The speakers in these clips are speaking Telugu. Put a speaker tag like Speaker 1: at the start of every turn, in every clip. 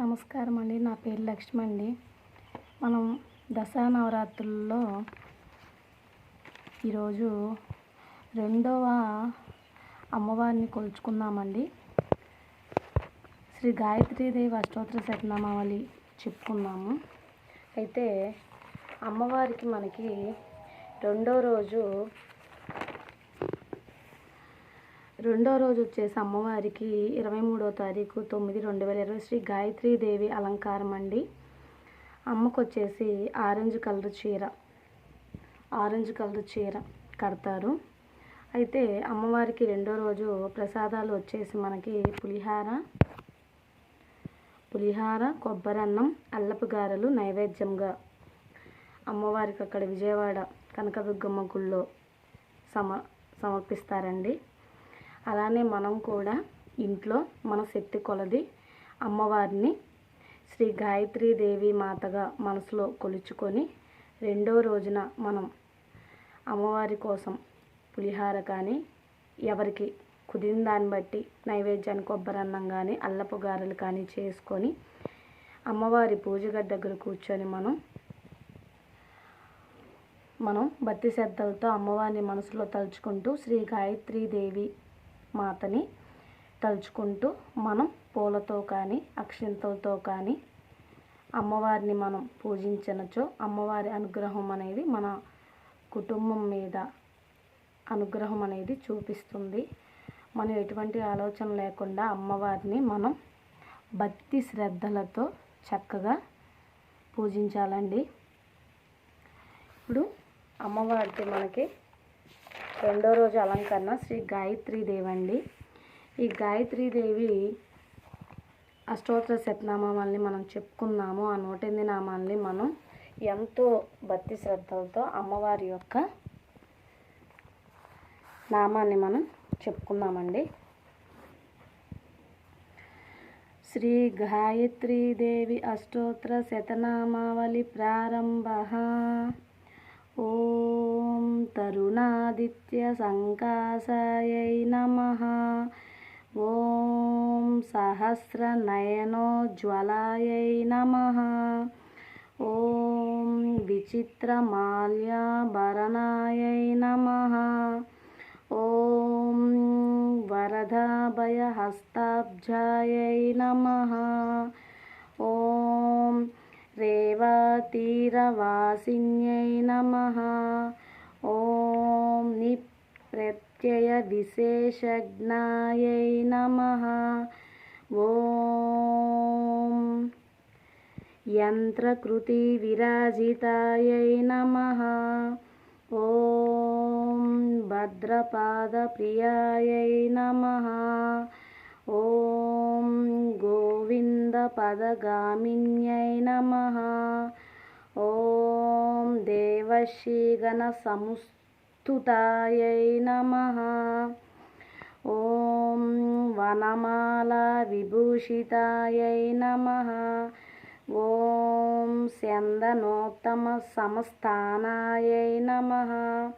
Speaker 1: నమస్కారం అండి నా పేరు లక్ష్మి అండి మనం దసరా నవరాత్రుల్లో ఈరోజు రెండవ అమ్మవారిని కొలుచుకుందామండి. శ్రీ గాయత్రీదేవి అష్టోత్తర శతనామావళి చెప్పుకున్నాము అయితే అమ్మవారికి మనకి రెండో రోజు రెండో రోజు వచ్చేసి అమ్మవారికి ఇరవై మూడో తారీఖు తొమ్మిది రెండు వేల ఇరవై శ్రీ గాయత్రీదేవి అలంకారం అండి. అమ్మకు వచ్చేసి ఆరెంజ్ కలర్ చీర ఆరెంజ్ కలర్ చీర కడతారు. అయితే అమ్మవారికి రెండో రోజు ప్రసాదాలు వచ్చేసి మనకి పులిహార పులిహార కొబ్బరన్నం అల్లపు గారెలు నైవేద్యంగా అమ్మవారికి అక్కడ విజయవాడ కనకదుర్గమ్మ గుళ్ళో సమ సమర్పిస్తారండి. అలానే మనం కూడా ఇంట్లో మన శక్తి కొలది అమ్మవారిని శ్రీ గాయత్రీ దేవి మాతగా మనసులో కొలుచుకొని రెండో రోజున మనం అమ్మవారి కోసం పులిహార కానీ ఎవరికి కుదిరిన దాన్ని బట్టి నైవేద్యాన్ని కొబ్బరన్నం కానీ అల్లపు గారెలు కానీ చేసుకొని అమ్మవారి పూజగది దగ్గర కూర్చొని మనం మనం భక్తి శ్రద్ధలతో అమ్మవారిని మనసులో తలుచుకుంటూ శ్రీ గాయత్రీ దేవి మాతని తలుచుకుంటూ మనం పూలతో కానీ అక్షింతలతో కానీ అమ్మవారిని మనం పూజించనచో అమ్మవారి అనుగ్రహం అనేది మన కుటుంబం మీద అనుగ్రహం అనేది చూపిస్తుంది. మనం ఎటువంటి ఆలోచన లేకుండా అమ్మవారిని మనం భక్తి శ్రద్ధలతో చక్కగా పూజించాలండి. ఇప్పుడు అమ్మవారికి మనకి రెండో రోజు అలంకరణ శ్రీ గాయత్రీదేవి అండి. ఈ గాయత్రీదేవి అష్టోత్తర శతనామాల్ని మనం చెప్పుకున్నాము. ఆ నూటెనిమిది నామాల్ని మనం ఎంతో భక్తి శ్రద్ధలతో అమ్మవారి యొక్క నామాన్ని మనం చెప్పుకున్నామండి. శ్రీ గాయత్రీదేవి అష్టోత్తర శతనామావళి ప్రారంభ. ఓం తరుణాదిత్య సంకాసాయై నమ ఓం సహస్రనయనోజ్వలాయై నమ ఓం విచిత్రమాల్యాభరణాయై నమ ఓం వరదాభయహస్తాబ్జాయై నమ तिरवासिन्यै नमः। ॐ निप्रत्ययविशेषज्ञायै नमः। ॐ यन्त्रकृतिविराजितायै नमः। ॐ भद्रपादप्रियायै नमः। आनन्दपदगामिन्यै नमः। ॐ देवश्रीगणसंस्तुताय नमः। ॐ वनमालाविभूषितायै नमः। ॐ स्यन्दनोत्तमसमस्थानाय नमः।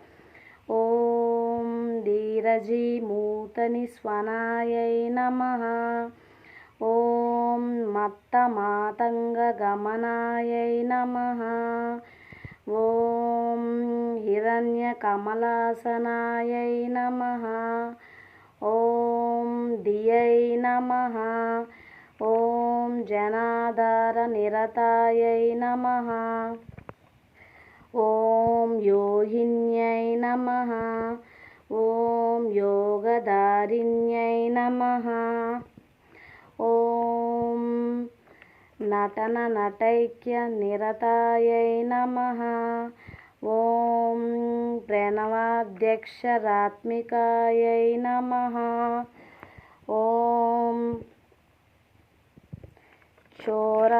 Speaker 1: ॐ धीरजीमूतनिस्वनायै नमः। ॐ मत्तमातङ्गगमनायै नमः। ॐ हिरण्यकमलासनायै नमः। ॐ धियै नमः। ॐ जनाधारनिरतायै नमः। ॐ योहिन्यै नमः। ॐ योगदारिण्यै नमः। నటన నటైక్య నిరతాయై నమ. ఓం ప్రణవాధ్యక్షరాత్మికాయై నమ. ఓం చోర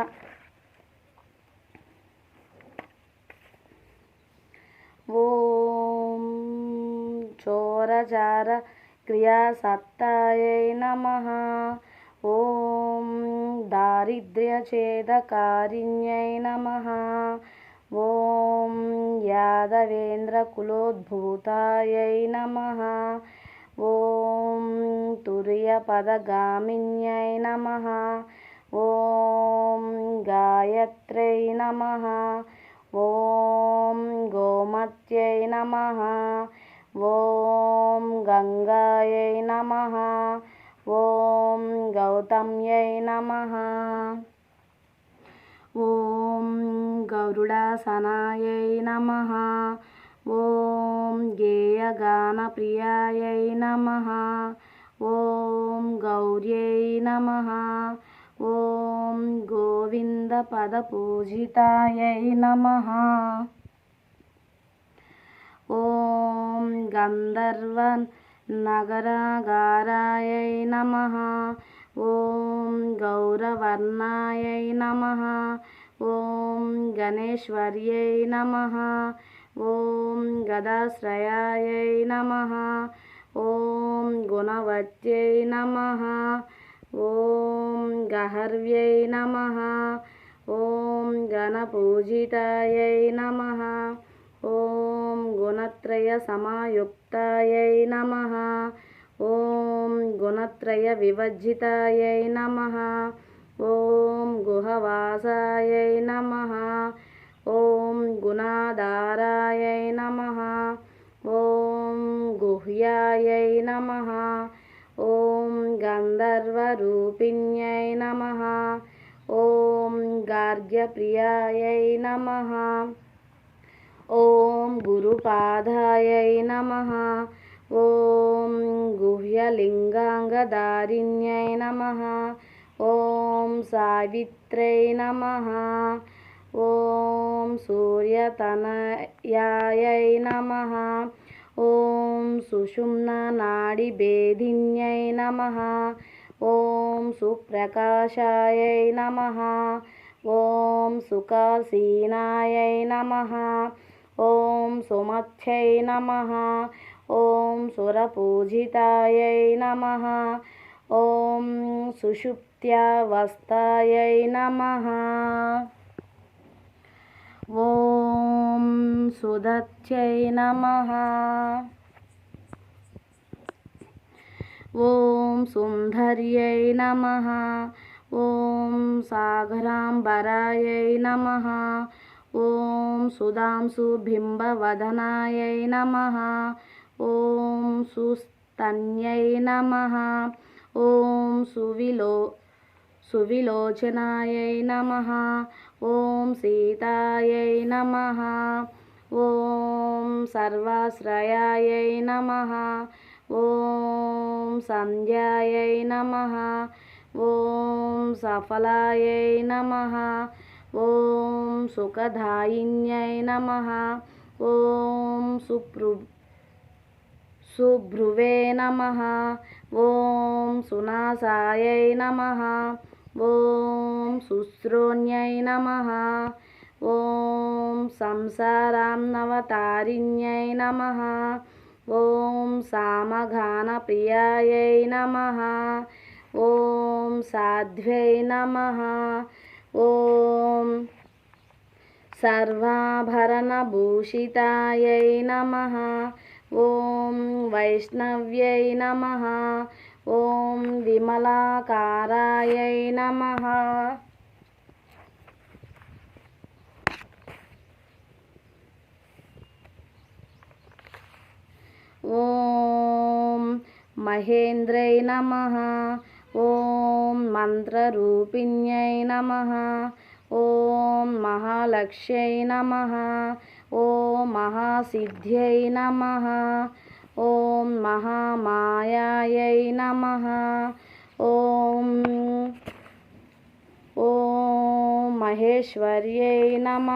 Speaker 1: ఓం చోరచార క్రియాసత్తాయై నమ. ఓం దారిద్ర్యఛేదకారిణ్యై నమ ఓం యాదవేంద్రకులోద్భూతాయై నమ ఓం. ఓం. తుర్యపదగామిన్యై నమ ఓం తుర్యపదగామిన్యై నమ ఓం గాయత్రై నమ ఓం గోమత్యై నమ ఓం గంగాయై నమ. ఓం గౌతమ్యై నమ. ఓం గరుడాసనాయై నమ. ఓం గేయగానప్రియాయై నమ. ఓం గౌర్యై నమ. ఓం గోవిందపదపూజితాయై నమ ఓం గంధర్వ నగరగారాయై నమ. ఓం గౌరవర్ణాయై నమ. ఓం గణేశ్వర్యై నమ. ఓం గదాశ్రయాయై నమ. ఓం గుణవత్యై నమ. ఓం గహర్వ్యై నమ. ఓం గణపూజితాయై నమ. గుణత్రయ సమాయుక్తాయై నమ. ఓం గుణత్రయ వివర్జితాయై నమ. ఓం గుహవాసాయై నమ. ఓం గుణాధారాయై నమ. ఓం గుహ్యాయై నమ. ఓం గంధర్వరూపిణ్యై నమ. ఓం గార్గ్యప్రియాయై నమ. ఓం గురుపాదాయై నమ ఓం గుహ్యలింగాంగదారిణ్యై నమ ఓం సావిత్రై నమ ఓం సూర్యతనయాయై నమ ఓం సుషుమ్ననాడిభేదిన్యై నమ ఓం సుప్రకాశాయై నమ ఓం సుఖాసీనాయై నమ ఓం సుమథ్యై నమ ఓం సురపూజితాయై నమ ఓం సుషుప్త్యవస్థాయై నమ ఓం సుదత్యై నమ ఓం సుందర్యై నమ ఓం సాగరాంబరాయై నమ ఓం సుధాంసు బింబవదనాయై నమ. ఓం సుస్తన్యై నమ. ఓం సువిలో సువిలోచనాయై నమ. ఓం సీతాయై నమ. ఓం సర్వాశ్రయాయై నమ. ఓం సంధ్యాయై నమ. ఓం సఫలాయై నమ. ఓం సుఖదాయిన్యై నమ ఓం సుప్రు సుభ్రువే నమ ఓం సునాసాయై నమ ఓం శుశ్రోణ్యై నమ ఓం సంసారాన్నవతారిణ్యై నమ ఓం సామగానప్రియాయై నమ ఓం సాధ్వై నమ ఓం సర్వాభరణభూషితాయై నమ ఓం వైష్ణవ్యై నమ ఓం విమలాకారాయై నమ ఓం మహేంద్రై నమ ఓం మంత్రరూపిణ్యై నమ ఓం మహాలక్ష్యై నమ ఓం మహాసిద్ధ్యై నమ ఓం మహామాయాయై నమ ఓం ఓం మహేశ్వర్యై నమ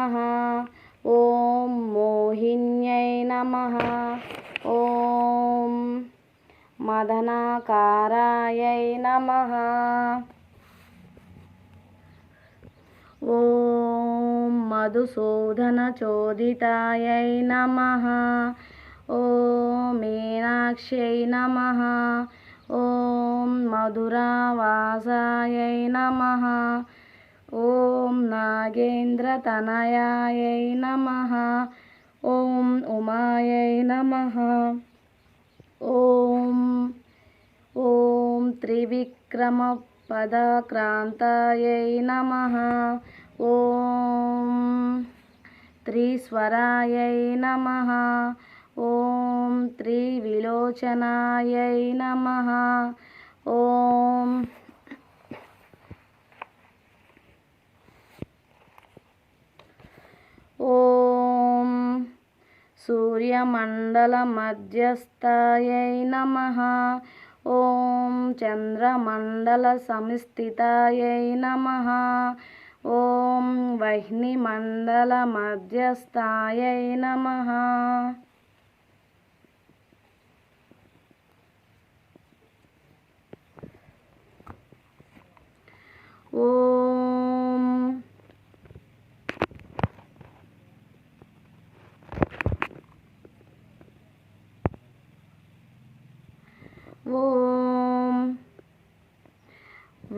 Speaker 1: ఓం మోహిన్యై నమ ఓం మదనాకారాయై నమ. ఓం మధుసూదన మధుసూదనచోదితాయై నమ. ఓం మీనాక్ష్యై నమ. ఓం మధురావాసాయై నమ. ఓం నాగేంద్రతనయాయై నమ. ఓం ఉమాయై నమ. ఓం ఓం త్రివిక్రమ త్రివిక్రమపదక్రాంతాయై నమ. ఓం త్రిస్వరాయై నమ. ఓం త్రివిలోచనాయై నమ. ఓం ఓం సూర్యమండలమధ్యస్థాయై నమ ఓం చంద్రమండల సంస్థితాయై నమ. ఓం వహ్నిమండలమధ్యస్థాయై నమ. ఓం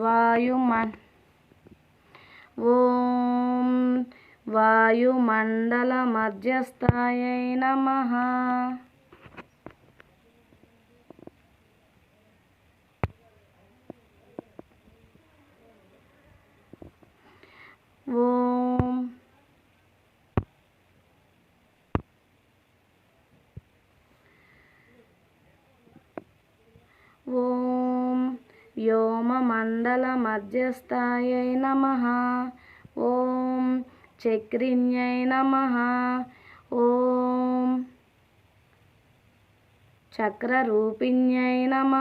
Speaker 1: వాయుమన్ ఓం మండల మధ్యస్థాయై నమ. ఓం. ఓం. వ్యోమమండల మధ్యస్థాయై నమ. ఓం. చక్రిణ్యై నమ. ఓం చక్రరూపిణ్యై నమ.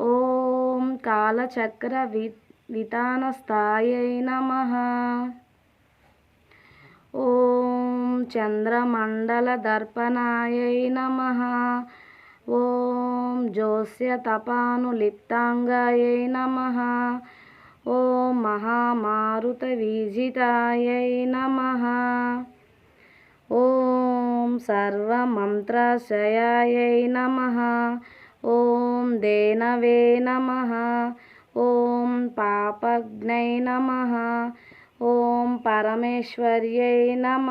Speaker 1: ఓం కాళచక్ర వి వితానస్థాయై నమ. ఓం చంద్రమండల దర్పణాయై నమ. ఓం జోస్యతపానులిప్తాంగాయై నమ. ఓం మహామారుతవీజితాయై నమ. ఓం సర్వమంత్రాశ్రయాయై నమ. ఓం దేనవే నమ. ఓం పాపజ్ఞై నమ. ఓం పరమేశ్వర్యై నమ.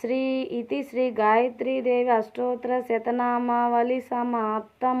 Speaker 1: శ్రీ ఇది శ్రీ గాయత్రీదేవి అష్టోత్తర శతనామావళి సమాప్తం.